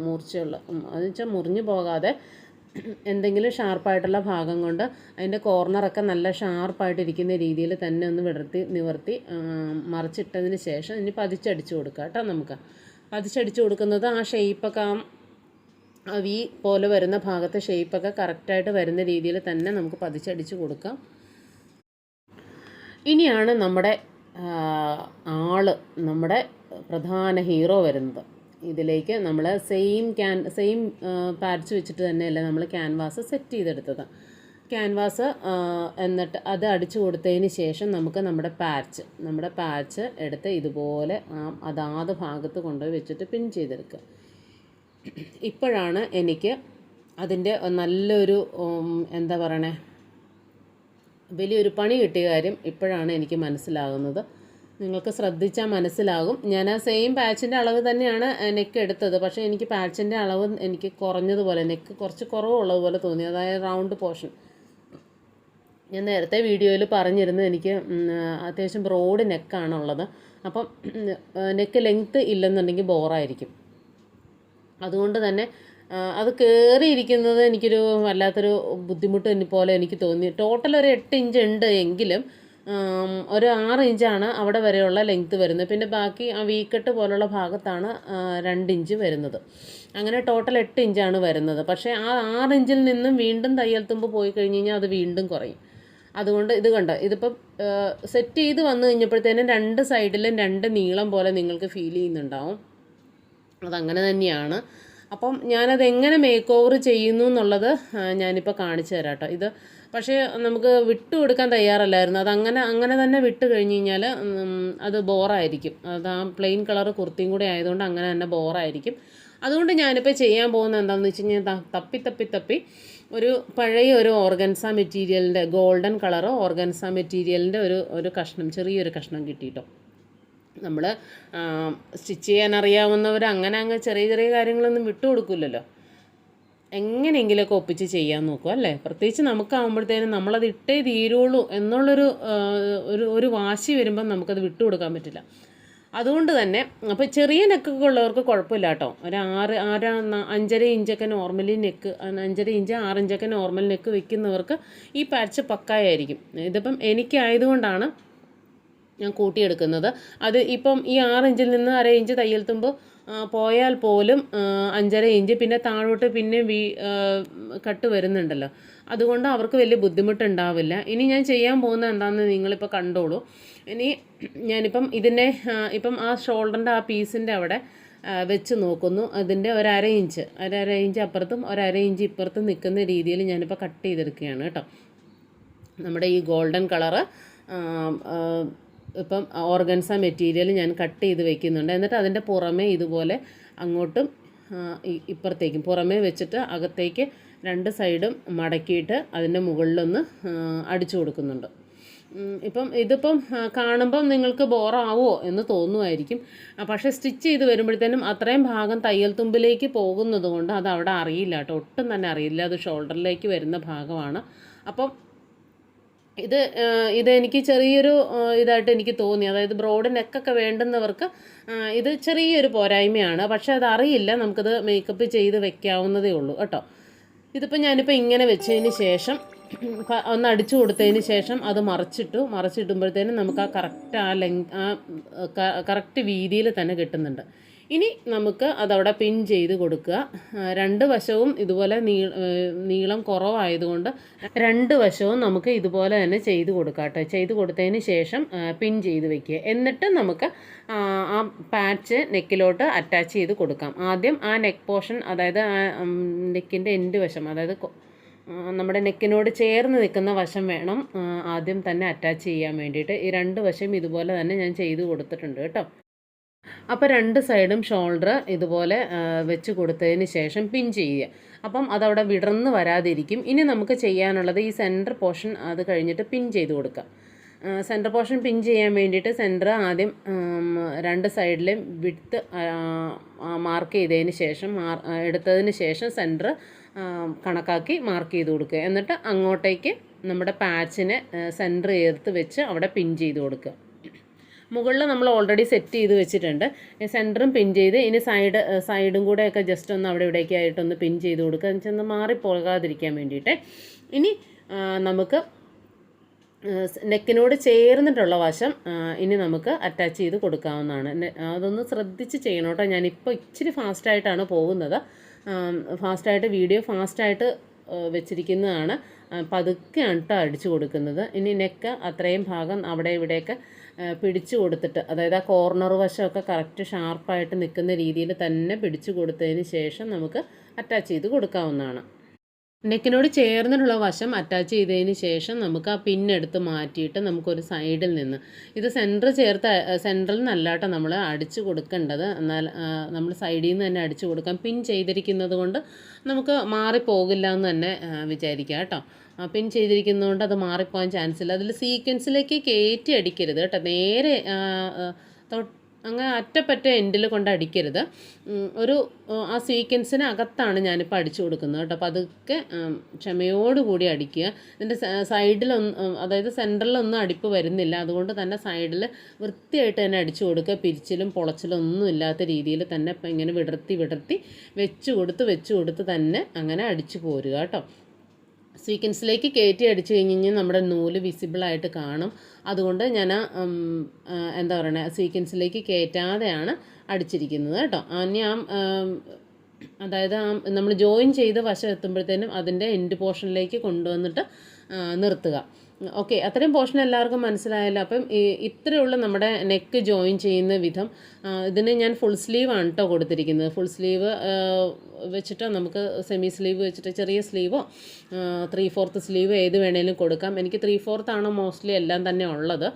മൂർച്ചയുള്ള അത് വെച്ചാൽ മുറിഞ്ഞു പോകാതെ എന്തെങ്കിലും ഷാർപ്പായിട്ടുള്ള ഭാഗം കൊണ്ട് അതിന്റെ കോർണറൊക്കെ നല്ല ഷാർപ്പായിട്ടിരിക്കുന്ന രീതിയിൽ തന്നെ ഒന്ന് വിടർത്തി നിവർത്തി മറിച്ചിട്ടതിന് ശേഷം ഇനി പതിച്ചടിച്ച് കൊടുക്കുക കേട്ടോ നമുക്ക്. പതിച്ചടിച്ച് കൊടുക്കുന്നത് ആ ഷേപ്പൊക്കെ ആ വി പോലെ വരുന്ന ഭാഗത്തെ ഷേപ്പൊക്കെ കറക്റ്റായിട്ട് വരുന്ന രീതിയിൽ തന്നെ നമുക്ക് പതിച്ചടിച്ച് കൊടുക്കാം. ഇനിയാണ് നമ്മുടെ ആൾ നമ്മുടെ പ്രധാന ഹീറോ വരുന്നത്. ഇതിലേക്ക് നമ്മൾ സെയിം ക്യാൻ സെയിം പാരച്ച് വെച്ചിട്ട് തന്നെയല്ല നമ്മൾ ക്യാൻവാസ് സെറ്റ് ചെയ്തെടുത്തത്. ക്യാൻവാസ് എന്നിട്ട് അത് അടിച്ചു കൊടുത്തതിന് ശേഷം നമുക്ക് നമ്മുടെ പാച്ച് നമ്മുടെ പാച്ച് എടുത്ത് ഇതുപോലെ ആ അതാത് ഭാഗത്ത് കൊണ്ടുപോയി വെച്ചിട്ട് പിൻ ചെയ്തെടുക്കുക. ഇപ്പോഴാണ് എനിക്ക് അതിന്റെ നല്ലൊരു എന്താ പറയണേ വലിയൊരു പണി കിട്ടിയ കാര്യം ഇപ്പോഴാണ് എനിക്ക് മനസ്സിലാകുന്നത്. നിങ്ങൾക്ക് ശ്രദ്ധിച്ചാൽ മനസ്സിലാകും. ഞാൻ ആ സെയിം പാച്ചിന്റെ അളവ് തന്നെയാണ് നെക്ക് എടുത്തത്. പക്ഷേ എനിക്ക് പാച്ചിന്റെ അളവ് എനിക്ക് കുറഞ്ഞതുപോലെ നെക്ക് കുറച്ച് കുറവുള്ളതുപോലെ തോന്നി. അതായത് റൗണ്ട് പോർഷൻ ഞാൻ നേരത്തെ വീഡിയോയിൽ പറഞ്ഞിരുന്നു എനിക്ക് അത്യാവശ്യം ബ്രോഡ് നെക്കാണുള്ളത് അപ്പം നെക്ക് ലെങ്ത്ത് ഇല്ലെന്നുണ്ടെങ്കിൽ ബോറായിരിക്കും അതുകൊണ്ട് തന്നെ അത് കയറിയിരിക്കുന്നത് എനിക്കൊരു വല്ലാത്തൊരു ബുദ്ധിമുട്ട് പോലെ എനിക്ക് തോന്നി. ടോട്ടൽ ഒരു എട്ട് ഇഞ്ച് ഉണ്ട് എങ്കിലും ഒരു ആറ് ഇഞ്ചാണ് അവിടെ വരെയുള്ള ലെങ്ത്ത് വരുന്നത്. പിന്നെ ബാക്കി ആ വീക്കെട്ട് പോലുള്ള ഭാഗത്താണ് രണ്ട് ഇഞ്ച് വരുന്നത്. അങ്ങനെ ടോട്ടൽ എട്ട് ഇഞ്ചാണ് വരുന്നത്. പക്ഷേ ആ ആറ് ഇഞ്ചിൽ നിന്നും വീണ്ടും തയ്യൽ തുമ്പ് പോയി കഴിഞ്ഞ് കഴിഞ്ഞാൽ അത് വീണ്ടും കുറയും. അതുകൊണ്ട് ഇത് കണ്ട ഇതിപ്പം സെറ്റ് ചെയ്ത് വന്നു കഴിഞ്ഞപ്പോഴത്തേനും രണ്ട് സൈഡിലും രണ്ട് നീളം പോലെ നിങ്ങൾക്ക് ഫീൽ ചെയ്യുന്നുണ്ടാവും. അതങ്ങനെ തന്നെയാണ്. അപ്പം ഞാനത് എങ്ങനെ മേക്ക് ഓവർ ചെയ്യുന്നു എന്നുള്ളത് ഞാനിപ്പോൾ കാണിച്ചു തരാം കേട്ടോ. ഇത് പക്ഷേ നമുക്ക് വിട്ടു കൊടുക്കാൻ തയ്യാറല്ലായിരുന്നു. അത് അങ്ങനെ അങ്ങനെ തന്നെ വിട്ട് കഴിഞ്ഞ് കഴിഞ്ഞാൽ അത് ബോറായിരിക്കും. അത് ആ പ്ലെയിൻ കളർ കുർത്തിയും കൂടെ ആയതുകൊണ്ട് അങ്ങനെ തന്നെ ബോറായിരിക്കും. അതുകൊണ്ട് ഞാനിപ്പോൾ ചെയ്യാൻ പോകുന്നത് എന്താണെന്ന് വെച്ച് കഴിഞ്ഞാൽ തപ്പി തപ്പി തപ്പി ഒരു പഴയ ഒരു ഓർഗൻസ മെറ്റീരിയലിന്റെ ഗോൾഡൻ കളർ ഓർഗൻസ മെറ്റീരിയലിന്റെ ഒരു ഒരു കഷ്ണം ചെറിയൊരു കഷ്ണം കിട്ടിയിട്ടോ. നമ്മൾ സ്റ്റിച്ച് ചെയ്യാൻ അറിയാവുന്നവർ അങ്ങനെ അങ്ങ് ചെറിയ ചെറിയ കാര്യങ്ങളൊന്നും വിട്ടു കൊടുക്കില്ലല്ലോ. എങ്ങനെയെങ്കിലുമൊക്കെ ഒപ്പിച്ച് ചെയ്യാൻ നോക്കും അല്ലേ? പ്രത്യേകിച്ച് നമുക്കാവുമ്പോഴത്തേനും നമ്മളത് ഇട്ടേ തീരുള്ളൂ എന്നുള്ളൊരു ഒരു ഒരു വാശി വരുമ്പം നമുക്കത് വിട്ടു കൊടുക്കാൻ പറ്റില്ല. അതുകൊണ്ട് തന്നെ അപ്പോൾ ചെറിയ നെക്കൊക്കെ ഉള്ളവർക്ക് കുഴപ്പമില്ല കേട്ടോ. ഒരു ആറ് ആറ് അഞ്ചര ഇഞ്ചൊക്കെ നോർമലി നെക്ക് അഞ്ചര ഇഞ്ച് ആറ് ഇഞ്ചൊക്കെ നോർമൽ നെക്ക് വെക്കുന്നവർക്ക് ഈ പാച്ച് പക്കായായിരിക്കും. ഇതിപ്പം എനിക്കായതുകൊണ്ടാണ് ഞാൻ കൂട്ടിയെടുക്കുന്നത്. അത് ഇപ്പം ഈ ആറ് ഇഞ്ചിൽ നിന്ന് അര ഇഞ്ച് തയ്യൽ തുമ്പ് പോയാൽ പോലും അഞ്ചര ഇഞ്ച് പിന്നെ താഴോട്ട് പിന്നെ വീ കട്ട് വരുന്നുണ്ടല്ലോ. അതുകൊണ്ട് അവർക്ക് വലിയ ബുദ്ധിമുട്ടുണ്ടാവില്ല. ഇനി ഞാൻ ചെയ്യാൻ പോകുന്ന എന്താണെന്ന് നിങ്ങളിപ്പോൾ കണ്ടോളൂ. ഇനി ഞാനിപ്പം ഇതിന്റെ ഇപ്പം ആ ഷോൾഡറിന്റെ ആ പീസിന്റെ അവിടെ വെച്ച് നോക്കുന്നു. അതിന്റെ ഒരര ഇഞ്ച് ഒരര ഇഞ്ച് അപ്പുറത്തും ഒരര ഇഞ്ച് ഇപ്പുറത്തും നിൽക്കുന്ന രീതിയിൽ ഞാനിപ്പോൾ കട്ട് ചെയ്തെടുക്കുകയാണ് കേട്ടോ. നമ്മുടെ ഈ ഗോൾഡൻ കളറ് ഇപ്പം ഓർഗൻസ മെറ്റീരിയൽ ഞാൻ കട്ട് ചെയ്ത് വെക്കുന്നുണ്ട്. എന്നിട്ട് അതിന്റെ പുറമേ ഇതുപോലെ അങ്ങോട്ടും ഇപ്പുറത്തേക്കും പുറമേ വെച്ചിട്ട് അകത്തേക്ക് രണ്ട് സൈഡും മടക്കിയിട്ട് അതിന്റെ മുകളിലൊന്ന് അടിച്ചു കൊടുക്കുന്നുണ്ട്. ഇപ്പം ഇതിപ്പം കാണുമ്പം നിങ്ങൾക്ക് ബോറാവോ എന്ന് തോന്നുമായിരിക്കും. പക്ഷേ സ്റ്റിച്ച് ചെയ്ത് വരുമ്പോഴത്തേനും അത്രയും ഭാഗം തയ്യൽ തുമ്പിലേക്ക് പോകുന്നത് കൊണ്ട് അത് അവിടെ അറിയില്ല കേട്ടോ. ഒട്ടും തന്നെ അറിയില്ല. അത് ഷോൾഡറിലേക്ക് വരുന്ന ഭാഗമാണ്. അപ്പം ഇത് ഇത് എനിക്ക് ചെറിയൊരു ഇതായിട്ട് എനിക്ക് തോന്നി. അതായത് ബ്രോഡ് നെക്കൊക്കെ വേണ്ടുന്നവർക്ക് ഇത് ചെറിയൊരു പോരായ്മയാണ്. പക്ഷെ അത് അറിയില്ല നമുക്കത് മേക്കപ്പ് ചെയ്ത് വെക്കാവുന്നതേ ഉള്ളൂ. കേട്ടോ. ഇതിപ്പോൾ ഞാനിപ്പോൾ ഇങ്ങനെ വെച്ചതിന് ശേഷം ഒന്ന് അടിച്ചു കൊടുത്തതിന് ശേഷം അത് മറിച്ചിട്ടു. മറിച്ചിടുമ്പോഴത്തേനും നമുക്ക് ആ കറക്റ്റ് ആ ലെങ് ആ കറക്റ്റ് വീതിയിൽ തന്നെ കിട്ടുന്നുണ്ട്. ഇനി നമുക്ക് അതവിടെ പിൻ ചെയ്ത് കൊടുക്കുക. രണ്ട് വശവും ഇതുപോലെ നീ നീളം കുറവായതുകൊണ്ട് രണ്ട് വശവും നമുക്ക് ഇതുപോലെ തന്നെ ചെയ്ത് കൊടുക്കാം കേട്ടോ. ചെയ്ത് കൊടുത്തതിന് ശേഷം പിൻ ചെയ്ത് വെക്കുക. എന്നിട്ട് നമുക്ക് ആ പാച്ച് നെക്കിലോട്ട് അറ്റാച്ച് ചെയ്ത് കൊടുക്കാം. ആദ്യം ആ നെക്ക് പോർഷൻ അതായത് ആ നെക്കിന്റെ എൻഡ് വശം അതായത് നമ്മുടെ നെക്കിനോട് ചേർന്ന് നിൽക്കുന്ന വശം വേണം ആദ്യം തന്നെ അറ്റാച്ച് ചെയ്യാൻ വേണ്ടിയിട്ട്. ഈ രണ്ട് വശം ഇതുപോലെ തന്നെ ഞാൻ ചെയ്ത് കൊടുത്തിട്ടുണ്ട് കേട്ടോ. അപ്പോൾ രണ്ട് സൈഡും ഷോൾഡർ ഇതുപോലെ വെച്ച് കൊടുത്തതിന് ശേഷം പിൻ ചെയ്യുക. അപ്പം അതവിടെ വിടർന്ന് വരാതിരിക്കും. ഇനി നമുക്ക് ചെയ്യാനുള്ളത് ഈ സെന്റർ പോർഷൻ അത് കഴിഞ്ഞിട്ട് പിൻ ചെയ്ത് കൊടുക്കാം സെന്റർ പോർഷൻ പിൻ ചെയ്യാൻ വേണ്ടിയിട്ട് സെന്റർ ആദ്യം രണ്ട് സൈഡിലും വിട്ട് മാർക്ക് ചെയ്തതിന് ശേഷം എടുത്തതിന് ശേഷം സെന്റർ കണക്കാക്കി മാർക്ക് ചെയ്ത് കൊടുക്കുക. എന്നിട്ട് അങ്ങോട്ടേക്ക് നമ്മുടെ പാച്ചിനെ സെന്റർ ചേർത്ത് വെച്ച് അവിടെ പിൻ ചെയ്ത് കൊടുക്കുക. മുകളിൽ നമ്മൾ ഓൾറെഡി സെറ്റ് ചെയ്ത് വെച്ചിട്ടുണ്ട്. സെന്ററും പിൻ ചെയ്ത് ഇനി സൈഡ് സൈഡും കൂടെയൊക്കെ ജസ്റ്റ് ഒന്ന് അവിടെ ഇവിടേക്ക് ആയിട്ടൊന്ന് പിൻ ചെയ്ത് കൊടുക്കുക. എന്ന് വെച്ചാൽ മാറിപ്പോകാതിരിക്കാൻ വേണ്ടിയിട്ട്. ഇനി നമുക്ക് നെക്കിനോട് ചേർന്നിട്ടുള്ള വശം ഇനി നമുക്ക് അറ്റാച്ച് ചെയ്ത് കൊടുക്കാവുന്നതാണ്. അതൊന്ന് ശ്രദ്ധിച്ച് ചെയ്യണം കേട്ടോ. ഞാനിപ്പോൾ ഇച്ചിരി ഫാസ്റ്റായിട്ടാണ് പോകുന്നത്. ഫാസ്റ്റായിട്ട് വീഡിയോ ഫാസ്റ്റായിട്ട് വെച്ചിരിക്കുന്നതാണ്. പതുക്കെ കേട്ടോ അടിച്ചു കൊടുക്കുന്നത്. ഇനി നെക്ക് അത്രയും ഭാഗം അവിടെ ഇവിടെയൊക്കെ പിടിച്ചു കൊടുത്തിട്ട് അതായത് ആ കോർണർ വശമൊക്കെ കറക്റ്റ് ഷാർപ്പായിട്ട് നിൽക്കുന്ന രീതിയിൽ തന്നെ പിടിച്ചു കൊടുത്തതിന് ശേഷം നമുക്ക് അറ്റാച്ച് ചെയ്ത് കൊടുക്കാവുന്നതാണ്. നെക്കിനോട് ചേർന്നിട്ടുള്ള വശം അറ്റാച്ച് ചെയ്തതിന് ശേഷം നമുക്ക് ആ പിന്നെടുത്ത് മാറ്റിയിട്ട് നമുക്കൊരു സൈഡിൽ നിന്ന്. ഇത് സെന്റർ ചേർത്ത് സെന്ററിൽ നിന്നല്ലാട്ട് നമ്മൾ അടിച്ചു കൊടുക്കേണ്ടത്. എന്നാൽ നമ്മൾ സൈഡിൽ നിന്ന് തന്നെ അടിച്ചു കൊടുക്കാം. പിൻ ചെയ്തിരിക്കുന്നത് കൊണ്ട് നമുക്ക് മാറിപ്പോകില്ല എന്ന് തന്നെ വിചാരിക്കുക വിചാരിക്കാം കേട്ടോ. പിൻ ചെയ്തിരിക്കുന്നതുകൊണ്ട് അത് മാറിപ്പോകാൻ ചാൻസ് ഇല്ല. അതിൽ സീക്വൻസിലേക്ക് കയറ്റി അടിക്കരുത് കേട്ടോ. നേരെ തൊട്ട് അങ്ങനെ അറ്റപ്പറ്റ എൻഡിൽ കൊണ്ട് അടിക്കരുത്. ഒരു ആ സീക്വൻസിന് അകത്താണ് ഞാനിപ്പോൾ അടിച്ചു കൊടുക്കുന്നത് കേട്ടോ. അപ്പോൾ അതൊക്കെ ക്ഷമയോടുകൂടി അടിക്കുക. ഇതിന്റെ സൈഡിലൊന്നും അതായത് സെന്ററിലൊന്നും അടിപ്പ് വരുന്നില്ല. അതുകൊണ്ട് തന്നെ സൈഡിൽ വൃത്തിയായിട്ട് തന്നെ അടിച്ചു കൊടുക്കുക. പിരിച്ചിലും പൊളച്ചിലും ഒന്നും ഇല്ലാത്ത രീതിയിൽ തന്നെ ഇങ്ങനെ വിടർത്തി വിടർത്തി വെച്ച് കൊടുത്ത് വെച്ച് കൊടുത്ത് തന്നെ അങ്ങനെ അടിച്ചു പോരുക കേട്ടോ. സീക്വൻസിലേക്ക് കയറ്റി അടിച്ചു കഴിഞ്ഞ് കഴിഞ്ഞാൽ നമ്മുടെ നൂൽ വിസിബിളായിട്ട് കാണും. അതുകൊണ്ട് ഞാൻ എന്താ പറയുക സീക്വൻസിലേക്ക് കയറ്റാതെയാണ് അടിച്ചിരിക്കുന്നത് കേട്ടോ. ഇനി ആ അതായത് ആ നമ്മൾ ജോയിൻ ചെയ്ത് വശം എത്തുമ്പോഴത്തേനും അതിന്റെ എൻഡ് പോർഷനിലേക്ക് കൊണ്ടുവന്നിട്ട് നിർത്തുക. ഓക്കെ അത്രയും പോർഷൻ എല്ലാവർക്കും മനസ്സിലായല്ലോ. അപ്പം ഇത്രയുള്ള നമ്മുടെ നെക്ക് ജോയിൻ ചെയ്യുന്ന വിധം ഇതിന് ഞാൻ ഫുൾ സ്ലീവാണ് കേട്ടോ കൊടുത്തിരിക്കുന്നത്. ഫുൾ സ്ലീവ് വെച്ചിട്ടോ നമുക്ക് സെമി സ്ലീവ് വെച്ചിട്ട് ചെറിയ സ്ലീവോ ത്രീ ഫോർത്ത് സ്ലീവ് ഏത് വേണേലും കൊടുക്കാം. എനിക്ക് ത്രീ ഫോർത്ത് ആണ് മോസ്റ്റ്ലി എല്ലാം തന്നെ ഉള്ളത്.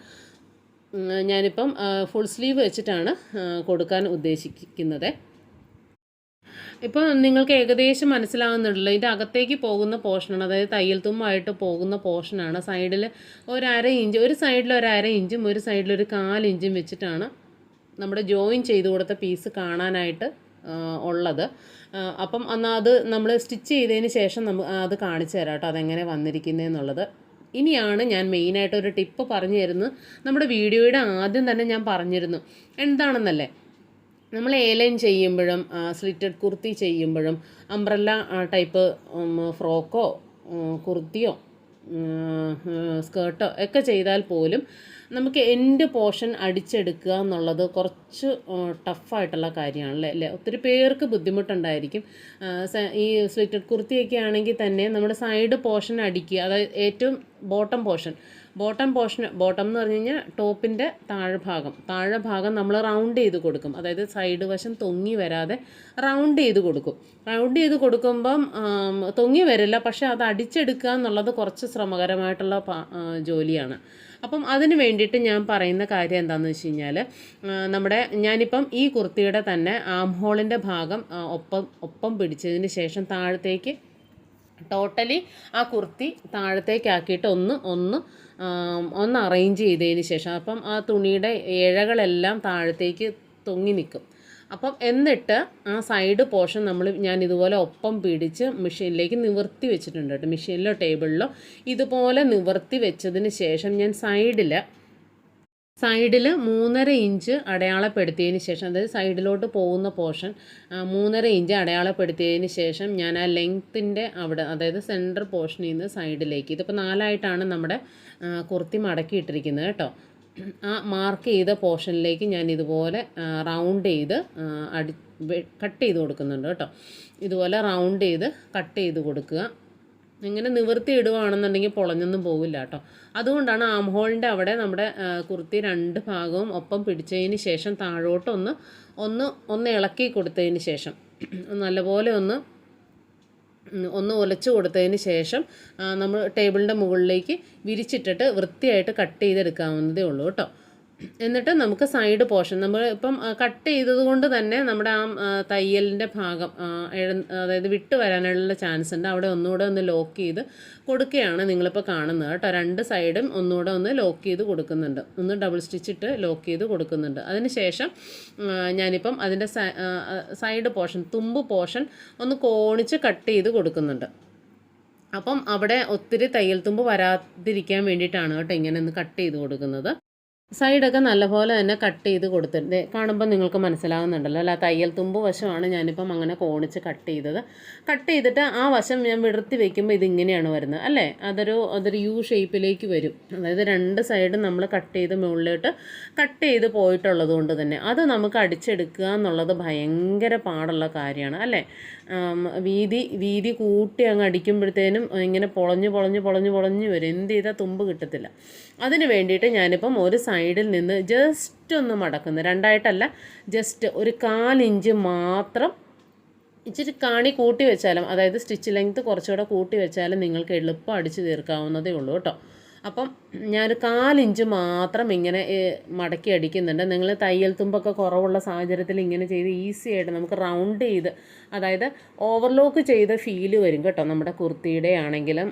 ഞാനിപ്പം ഫുൾ സ്ലീവ് വെച്ചിട്ടാണ് കൊടുക്കാൻ ഉദ്ദേശിക്കുന്നത്. ഇപ്പോൾ നിങ്ങൾക്ക് ഏകദേശം മനസ്സിലാകുന്നുണ്ടല്ലോ ഇതിന്റെ അകത്തേക്ക് പോകുന്ന പോർഷനാണ് അതായത് തയ്യൽ തുമ്മായിട്ട് പോകുന്ന പോർഷനാണ്. സൈഡിൽ ഒരര ഇഞ്ച് ഒരു സൈഡിൽ ഒരര ഇഞ്ചും ഒരു സൈഡിൽ ഒരു കാലിഞ്ചും വെച്ചിട്ടാണ് നമ്മുടെ ജോയിൻ ചെയ്ത് കൊടുത്ത പീസ് കാണാനായിട്ട് ഉള്ളത്. അപ്പം എന്നാൽ അത് നമ്മൾ സ്റ്റിച്ച് ചെയ്തതിന് ശേഷം നമുക്ക് അത് കാണിച്ചു തരാം കേട്ടോ അതെങ്ങനെ വന്നിരിക്കുന്നതെന്നുള്ളത് ഇനിയാണ് ഞാൻ മെയിനായിട്ട് ഒരു ടിപ്പ് പറഞ്ഞു തരുന്നത്. നമ്മുടെ വീഡിയോയുടെ ആദ്യം തന്നെ ഞാൻ പറഞ്ഞിരുന്നു എന്താണെന്നല്ലേ? നമ്മൾ ഏലൈൻ ചെയ്യുമ്പോഴും സ്ലിറ്റഡ് കുർത്തി ചെയ്യുമ്പോഴും അംബ്രല്ല ടൈപ്പ് ഫ്രോക്കോ കുർത്തിയോ സ്കേർട്ടോ ഒക്കെ ചെയ്താൽ പോലും നമുക്ക് എൻഡ് പോർഷൻ അടിച്ചെടുക്കുക എന്നുള്ളത് കുറച്ച് ടഫായിട്ടുള്ള കാര്യമാണല്ലേ? അല്ലേ? ഒത്തിരി പേർക്ക് ബുദ്ധിമുട്ടുണ്ടായിരിക്കും. ഈ സ്വെറ്റഡ് കുർത്തിയൊക്കെ ആണെങ്കിൽ തന്നെ നമ്മുടെ സൈഡ് പോർഷൻ അടിക്കുക. അതായത് ഏറ്റവും bottom portion bottom portion bottom എന്ന് പറഞ്ഞു കഴിഞ്ഞാൽ ടോപ്പിന്റെ താഴ്ഭാഗം. താഴ്ഭാഗം നമ്മൾ റൗണ്ട് ചെയ്ത് കൊടുക്കും. അതായത് സൈഡ് വശം തൊങ്ങി വരാതെ റൗണ്ട് ചെയ്ത് കൊടുക്കും. റൗണ്ട് ചെയ്ത് കൊടുക്കുമ്പം തൊങ്ങി വരില്ല. പക്ഷെ അത് അടിച്ചെടുക്കുക എന്നുള്ളത് കുറച്ച് ശ്രമകരമായിട്ടുള്ള ജോലിയാണ്. അപ്പം അതിന് വേണ്ടിയിട്ട് ഞാൻ പറയുന്ന കാര്യം എന്താണെന്ന് വെച്ച് കഴിഞ്ഞാൽ നമ്മുടെ ഞാനിപ്പം ഈ കുർത്തിയുടെ തന്നെ ആം ഹോളിന്റെ ഭാഗം ഒപ്പം ഒപ്പം പിടിച്ചതിന് ശേഷം താഴത്തേക്ക് ടോട്ടലി ആ കുർത്തി താഴത്തേക്കാക്കിയിട്ട് ഒന്ന് ഒന്ന് ഒന്ന് അറേഞ്ച് ചെയ്തതിന് ശേഷം. അപ്പം ആ തുണിയുടെ ഇഴകളെല്ലാം താഴത്തേക്ക് തൊങ്ങി നിൽക്കും. അപ്പം എന്നിട്ട് ആ സൈഡ് പോർഷൻ നമ്മൾ ഞാൻ ഇതുപോലെ ഒപ്പം പിടിച്ച് മെഷീനിലേക്ക് നിവർത്തി വെച്ചിട്ടുണ്ട് കേട്ടോ. മെഷീനിലോ ടേബിളിലോ ഇതുപോലെ നിവർത്തി വെച്ചതിന് ശേഷം ഞാൻ സൈഡിൽ സൈഡിൽ മൂന്നര ഇഞ്ച് അടയാളപ്പെടുത്തിയതിന് ശേഷം അതായത് സൈഡിലോട്ട് പോകുന്ന പോർഷൻ മൂന്നര ഇഞ്ച് അടയാളപ്പെടുത്തിയതിന് ശേഷം ഞാൻ ആ ലെങ്ത്തിന്റെ അവിടെ അതായത് സെന്റർ പോർഷനിൽ നിന്ന് സൈഡിലേക്ക് ഇതിപ്പോൾ നാലായിട്ടാണ് നമ്മുടെ കുർത്തി മടക്കിയിട്ടിരിക്കുന്നത് കേട്ടോ. ആ മാർക്ക് ചെയ്ത പോർഷനിലേക്ക് ഞാൻ ഇതുപോലെ റൗണ്ട് ചെയ്ത് അടി കട്ട് ചെയ്ത് കൊടുക്കുന്നുണ്ട് കേട്ടോ. ഇതുപോലെ റൗണ്ട് ചെയ്ത് കട്ട് ചെയ്ത് കൊടുക്കുക. ഇങ്ങനെ നിവർത്തി ഇടുവാണെന്നുണ്ടെങ്കിൽ പൊളഞ്ഞൊന്നും പോവില്ല കേട്ടോ. അതുകൊണ്ടാണ് ആം ഹോളിന്റെ അവിടെ നമ്മുടെ കുർത്തി രണ്ട് ഭാഗവും ഒപ്പം പിടിച്ചതിന് ശേഷം താഴോട്ടൊന്ന് ഒന്ന് ഒന്ന് ഇളക്കി കൊടുത്തതിന് ശേഷം നല്ലപോലെ ഒന്ന് ഒന്ന് ഉലച്ചു കൊടുത്തതിന് ശേഷം നമ്മൾ ടേബിളിന്റെ മുകളിലേക്ക് വിരിച്ചിട്ടിട്ട് വൃത്തിയായിട്ട് കട്ട് ചെയ്തെടുക്കാവുന്നതേ ഉള്ളൂ കേട്ടോ. എന്നിട്ട് നമുക്ക് സൈഡ് പോർഷൻ നമ്മൾ ഇപ്പം കട്ട് ചെയ്തത് കൊണ്ട് തന്നെ നമ്മുടെ ആ തയ്യലിന്റെ ഭാഗം അതായത് വിട്ട് വരാനുള്ള ചാൻസ് ഉണ്ട്. അവിടെ ഒന്നുകൂടെ ഒന്ന് ലോക്ക് ചെയ്ത് കൊടുക്കുകയാണ് നിങ്ങളിപ്പോൾ കാണുന്നത് കേട്ടോ. രണ്ട് സൈഡും ഒന്നുകൂടെ ഒന്ന് ലോക്ക് ചെയ്ത് കൊടുക്കുന്നുണ്ട്. ഒന്ന് ഡബിൾ സ്റ്റിച്ച് ഇട്ട് ലോക്ക് ചെയ്ത് കൊടുക്കുന്നുണ്ട്. അതിന് ശേഷം ആ, ഞാനിപ്പം അതിന്റെ സൈഡ് പോർഷൻ തുമ്പ് പോർഷൻ ഒന്ന് കോണിച്ച് കട്ട് ചെയ്ത് കൊടുക്കുന്നുണ്ട്. അപ്പം അവിടെ ഒത്തിരി തയ്യൽ തുമ്പ് വരാതിരിക്കാൻ വേണ്ടിയിട്ടാണ് കേട്ടോ ഇങ്ങനെ ഒന്ന് കട്ട് ചെയ്ത് കൊടുക്കുന്നത്. സൈഡൊക്കെ നല്ലപോലെ തന്നെ കട്ട് ചെയ്ത് കൊടുത്തിട്ട് കാണുമ്പോൾ നിങ്ങൾക്ക് മനസ്സിലാകുന്നുണ്ടല്ലോ. അല്ല തയ്യൽ തുമ്പ് വശമാണ് ഞാനിപ്പം അങ്ങനെ കോണിച്ച് കട്ട് ചെയ്തത്. കട്ട് ചെയ്തിട്ട് ആ വശം ഞാൻ വിടർത്തി വയ്ക്കുമ്പോൾ ഇതിങ്ങനെയാണ് വരുന്നത് അല്ലേ? അതൊരു അതൊരു യു ഷേപ്പിലേക്ക് വരും. അതായത് രണ്ട് സൈഡും നമ്മൾ കട്ട് ചെയ്ത് മുകളിലോട്ട് കട്ട് ചെയ്ത് പോയിട്ടുള്ളത് കൊണ്ട് തന്നെ. അത് നമുക്ക് അടിച്ചെടുക്കുക എന്നുള്ളത് ഭയങ്കര പാടുള്ള കാര്യമാണ് അല്ലേ? വീതി വീതി കൂട്ടി അങ്ങ് അടിക്കുമ്പോഴത്തേനും ഇങ്ങനെ പൊളഞ്ഞ് പൊളഞ്ഞ് പൊളഞ്ഞ് പൊളഞ്ഞ് വരും. എന്ത് ചെയ്താൽ തുമ്പ് കിട്ടത്തില്ല. അതിന് വേണ്ടിയിട്ട് ഞാനിപ്പം ഒരു സൈഡിൽ നിന്ന് ജസ്റ്റ് ഒന്ന് മടക്കുന്നു. രണ്ടായിട്ടല്ല ജസ്റ്റ് ഒരു കാലിഞ്ച് മാത്രം ഇച്ചിരി കാണി കൂട്ടി വെച്ചാലും അതായത് സ്റ്റിച്ച് ലെങ്ത് കുറച്ചുകൂടെ കൂട്ടി വെച്ചാലും നിങ്ങൾക്ക് എളുപ്പം അടിച്ചു തീർക്കാവുന്നതേ ഉള്ളൂ കേട്ടോ. അപ്പം ഞാനൊരു കാലിഞ്ച് മാത്രം ഇങ്ങനെ മടക്കി അടിക്കുന്നുണ്ട്. നിങ്ങൾ തയ്യൽ തുമ്പൊക്കെ കുറവുള്ള സാഹചര്യത്തിൽ ഇങ്ങനെ ചെയ്ത് ഈസി ആയിട്ട് നമുക്ക് റൗണ്ട് ചെയ്ത് അതായത് ഓവർലോക്ക് ചെയ്ത ഫീൽ വരും കേട്ടോ. നമ്മുടെ കുർത്തിയുടെ ആണെങ്കിലും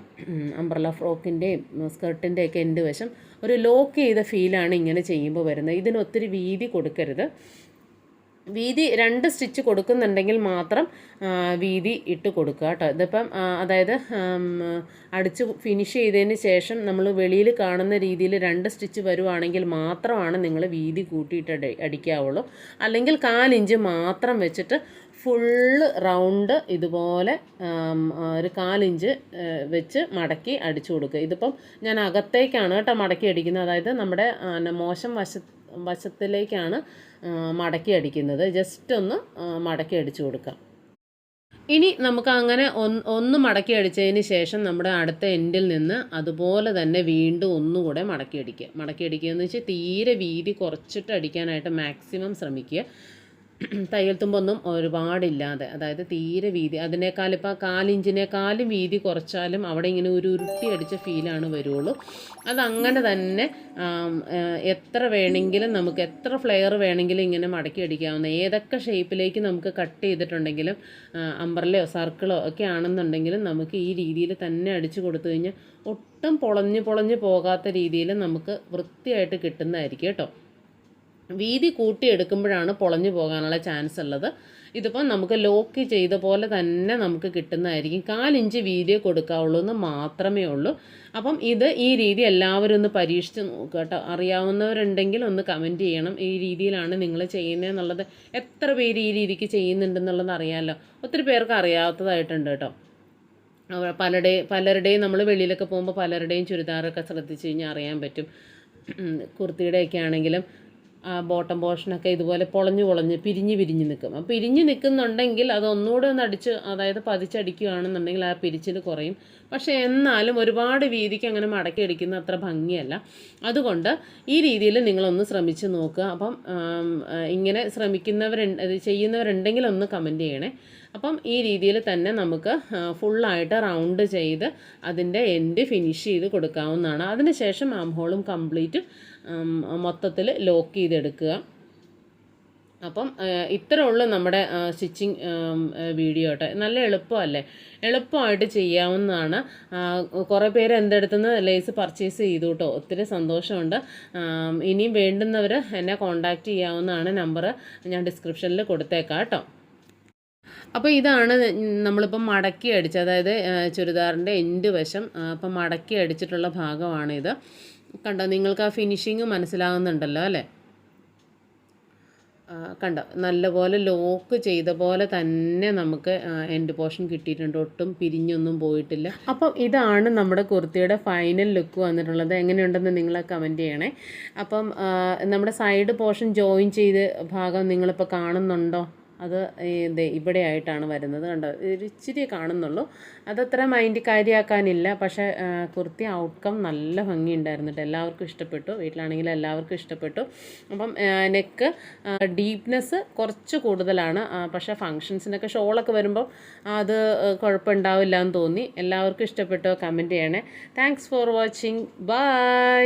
അംബ്രല ഫ്രോക്കിന്റെയും സ്കർട്ടിന്റെയൊക്കെ എന്റെ വശം ഒരു ലോക്ക് ചെയ്ത ഫീലാണ് ഇങ്ങനെ ചെയ്യുമ്പോൾ വരുന്നത്. ഇതിന് ഒത്തിരി വീതി കൊടുക്കരുത്. വീതി രണ്ട് സ്റ്റിച്ച് കൊടുക്കുന്നുണ്ടെങ്കിൽ മാത്രം വീതി ഇട്ട് കൊടുക്കുക കേട്ടോ. ഇതിപ്പം അതായത് അടിച്ച് ഫിനിഷ് ചെയ്തതിന് ശേഷം നമ്മൾ വെളിയിൽ കാണുന്ന രീതിയിൽ രണ്ട് സ്റ്റിച്ച് വരുവാണെങ്കിൽ മാത്രമാണ് നിങ്ങൾ വീതി കൂട്ടിയിട്ട് അടിക്കാവുള്ളൂ. അല്ലെങ്കിൽ കാലിഞ്ച് മാത്രം വെച്ചിട്ട് ഫുള്ള് റൗണ്ട് ഇതുപോലെ ഒരു കാലിഞ്ച് വെച്ച് മടക്കി അടിച്ചു കൊടുക്കുക. ഇതിപ്പം ഞാൻ അകത്തേക്കാണ് കേട്ടോ മടക്കി അടിക്കുന്നത്. അതായത് നമ്മുടെ മോശം വശ വശത്തിലേക്കാണ് മടക്കി അടിക്കുന്നത്. ജസ്റ്റ് ഒന്ന് മടക്കി അടിച്ചു കൊടുക്കാം. ഇനി നമുക്ക് അങ്ങനെ ഒന്ന് മടക്കി അടിച്ചതിന് ശേഷം നമ്മുടെ അടുത്ത എൻഡിൽ നിന്ന് അതുപോലെ തന്നെ വീണ്ടും ഒന്നുകൂടെ മടക്കി അടിക്കുക. മടക്കി അടിക്കുക എന്ന് വെച്ചാൽ തീരെ വീതി കുറച്ചിട്ട് അടിക്കാനായിട്ട് മാക്സിമം ശ്രമിക്കുക. തയ്യൽ തുമ്പൊന്നും ഒരുപാടില്ലാതെ അതായത് തീരെ വീതി അതിനേക്കാൾ ഇപ്പോൾ കാലിഞ്ചിനേക്കാളും വീതി കുറച്ചാലും അവിടെ ഇങ്ങനെ ഒരു ഉരുട്ടി അടിച്ച ഫീലാണ് വരുള്ളൂ. അതങ്ങനെ തന്നെ എത്ര വേണമെങ്കിലും നമുക്ക് എത്ര ഫ്ലെയർ വേണമെങ്കിലും ഇങ്ങനെ മടക്കി അടിക്കാവുന്ന ഏതൊക്കെ ഷേപ്പിലേക്ക് നമുക്ക് കട്ട് ചെയ്തിട്ടുണ്ടെങ്കിലും അമ്പർലയോ സർക്കിളോ ഒക്കെ ആണെന്നുണ്ടെങ്കിലും നമുക്ക് ഈ രീതിയിൽ തന്നെ അടിച്ചു കൊടുത്തു കഴിഞ്ഞാൽ ഒട്ടും പൊളഞ്ഞു പൊളഞ്ഞു പോകാത്ത രീതിയിൽ നമുക്ക് വൃത്തിയായിട്ട് കിട്ടുന്നതായിരിക്കും കേട്ടോ. വീതി കൂട്ടിയെടുക്കുമ്പോഴാണ് പൊളഞ്ഞു പോകാനുള്ള ചാൻസ് ഉള്ളത്. ഇതിപ്പം നമുക്ക് ലോക്ക് ചെയ്ത പോലെ തന്നെ നമുക്ക് കിട്ടുന്നതായിരിക്കും. കാലിഞ്ച് വീതിയെ കൊടുക്കാവുള്ളൂ എന്ന് മാത്രമേ ഉള്ളൂ. അപ്പം ഇത് ഈ രീതി എല്ലാവരും ഒന്ന് പരീക്ഷിച്ച് നോക്കുക കേട്ടോ. അറിയാവുന്നവരുണ്ടെങ്കിൽ ഒന്ന് കമന്റ് ചെയ്യണം. ഈ രീതിയിലാണ് നിങ്ങൾ ചെയ്യുന്നതെന്നുള്ളത് എത്ര പേര് ഈ രീതിക്ക് ചെയ്യുന്നുണ്ടെന്നുള്ളത് അറിയാമല്ലോ ഒത്തിരി പേർക്ക് അറിയാത്തതായിട്ടുണ്ട് കേട്ടോ. പലരുടെ പലരുടെയും നമ്മൾ വെളിയിലൊക്കെ പോകുമ്പോൾ പലരുടെയും ചുരിദാറൊക്കെ ശ്രദ്ധിച്ച് കഴിഞ്ഞാൽ അറിയാൻ പറ്റും. കുർത്തിയുടെയൊക്കെ ആണെങ്കിലും ബോട്ടം പോർഷനൊക്കെ ഇതുപോലെ പൊളഞ്ഞു പൊളഞ്ഞ് പിരിഞ്ഞ് പിരിഞ്ഞ് നിൽക്കും. അപ്പോൾ പിരിഞ്ഞ് നിൽക്കുന്നുണ്ടെങ്കിൽ അത് ഒന്നുകൂടെ ഒന്ന് അടിച്ച് അതായത് പതിച്ചടിക്കുകയാണെന്നുണ്ടെങ്കിൽ ആ പിരിച്ചിൽ കുറയും. പക്ഷേ എന്നാലും ഒരുപാട് വീതിക്ക് അങ്ങനെ മടക്കി അടിക്കുന്ന അത്ര ഭംഗിയല്ല. അതുകൊണ്ട് ഈ രീതിയിൽ നിങ്ങളൊന്ന് ശ്രമിച്ച് നോക്കുക. അപ്പം ഇങ്ങനെ ശ്രമിക്കുന്നവരുണ്ട് ചെയ്യുന്നവരുണ്ടെങ്കിൽ ഒന്ന് കമന്റ് ചെയ്യണേ. അപ്പം ഈ രീതിയിൽ തന്നെ നമുക്ക് ഫുള്ളായിട്ട് റൗണ്ട് ചെയ്ത് അതിന്റെ എൻഡ് ഫിനിഷ് ചെയ്ത് കൊടുക്കാവുന്നതാണ്. അതിനുശേഷം ആം ഹോളും കംപ്ലീറ്റ് മൊത്തത്തിൽ ലോക്ക് ചെയ്തെടുക്കുക. അപ്പം ഇത്രേ ഉള്ളൂ നമ്മുടെ സ്റ്റിച്ചിങ് വീഡിയോ കേട്ടോ നല്ല എളുപ്പമല്ലേ? എളുപ്പമായിട്ട് ചെയ്യാവുന്നതാണ്. കുറേ പേര് എന്തെടുത്തുനിന്ന് ലേസ് പർച്ചേസ് ചെയ്തു കേട്ടോ ഒത്തിരി സന്തോഷമുണ്ട്. ഇനിയും വേണ്ടുന്നവർ എന്നെ കോൺടാക്റ്റ് ചെയ്യാവുന്നതാണ്. നമ്പർ ഞാൻ ഡിസ്ക്രിപ്ഷനിൽ കൊടുത്തേക്കാം കേട്ടോ അപ്പോൾ ഇതാണ് നമ്മളിപ്പോൾ മടക്കി അടിച്ച് അതായത് ചുരിദാറിന്റെ എൻഡ് വശം അപ്പം മടക്കി അടിച്ചിട്ടുള്ള ഭാഗമാണിത്. കണ്ടോ നിങ്ങൾക്ക് ആ ഫിനിഷിങ് മനസ്സിലാകുന്നുണ്ടല്ലോ അല്ലേ? കണ്ടോ നല്ലപോലെ ലോക്ക് ചെയ്ത പോലെ തന്നെ നമുക്ക് എൻഡ് പോർഷൻ കിട്ടിയിട്ടുണ്ട്. ഒട്ടും പിരിഞ്ഞൊന്നും പോയിട്ടില്ല. അപ്പം ഇതാണ് നമ്മുടെ കുർത്തിയുടെ ഫൈനൽ ലുക്ക് വന്നിട്ടുള്ളത്. എങ്ങനെയുണ്ടെന്ന് നിങ്ങൾ കമന്റ് ചെയ്യണേ. അപ്പം നമ്മുടെ സൈഡ് പോർഷൻ ജോയിൻ ചെയ്ത് ഭാഗം നിങ്ങളിപ്പോൾ കാണുന്നുണ്ടോ? അത് ഇവിടെ ആയിട്ടാണ് വരുന്നത്. കണ്ടോ? ഇച്ചിരി കാണുന്നുള്ളൂ. അതത്ര മൈൻഡ് കാര്യമാക്കാനില്ല പക്ഷേ കുർത്തി ഔട്ട്കം നല്ല ഭംഗിയുണ്ടായിരുന്നു കേട്ടോ എല്ലാവർക്കും ഇഷ്ടപ്പെട്ടു. വീട്ടിലാണെങ്കിൽ എല്ലാവർക്കും ഇഷ്ടപ്പെട്ടു. അപ്പം നെക്ക് ഡീപ്നെസ് കുറച്ച് കൂടുതലാണ്. പക്ഷേ ഫങ്ഷൻസിനൊക്കെ ഷോളൊക്കെ വരുമ്പോൾ അത് കുഴപ്പമുണ്ടാവില്ല എന്ന് തോന്നി. എല്ലാവർക്കും ഇഷ്ടപ്പെട്ടോ. കമന്റ് ചെയ്യണേ. Thanks for watching bye